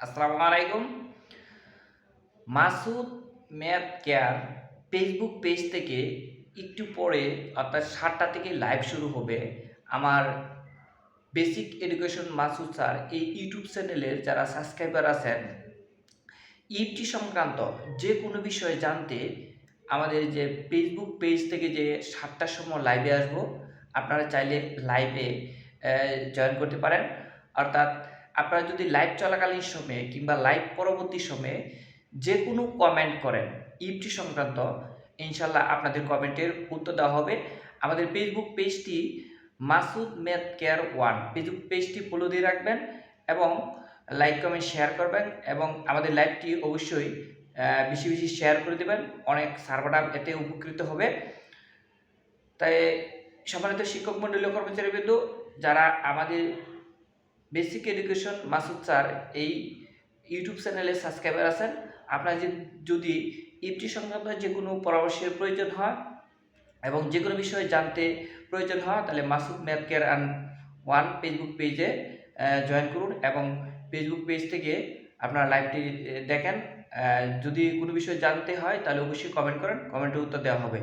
আসসালামু আলাইকুম Masud math care Facebook page থেকে একটু পরে অর্থাৎ সাতটা থেকে লাইভ শুরু হবে আমার বেসিক এডুকেশন মাসুদ স্যার এই ইউটিউব চ্যানেলের যারা সাবস্ক্রাইবার আছেন, ইফটি সংক্রান্ত যে কোনো বিষয়ে জানতে আমাদের যে ফেসবুক পেজ থেকে যে সাতটার সময় লাইভে আসব, আপনারা চাইলে লাইভে জয়েন করতে পারেন। অর্থাৎ আপনারা যদি লাইভ চলাকালীন সময়ে কিংবা লাইভ পরবর্তী সময়ে যে কোনো কমেন্ট করেন, ইফটি সংক্রান্ত, ইনশাল্লাহ আপনাদের কমেন্টের উত্তর দেওয়া হবে। আমাদের ফেসবুক পেজটি Masud math care one. Facebook পেজটি ফলো দিয়ে রাখবেন এবং লাইক কমেন্ট শেয়ার করবেন এবং আমাদের লাইভটি অবশ্যই বেশি বেশি শেয়ার করে দেবেন। অনেক সার্ভারটা এতে উপকৃত হবে। তাই সম্মানিত শিক্ষক মণ্ডলী ও কর্মচারীবৃন্দ যারা আমাদের বেসিক এডুকেশন মাসুদ স্যার এই ইউটিউব চ্যানেলে সাবস্ক্রাইবার আছেন। আপনার যদি ইফটি সংক্রান্ত যে কোনো পরামর্শের প্রয়োজন হয় এবং যে কোনো বিষয়ে জানতে প্রয়োজন হয়, তাহলে Masud math care and one Facebook পেজে জয়েন করুন এবং ফেসবুক পেজ থেকে আপনারা লাইভটি দেখেন। যদি কোনো বিষয়ে জানতে হয়, তাহলে অবশ্যই কমেন্ট করেন। কমেন্টের উত্তর দেওয়া হবে।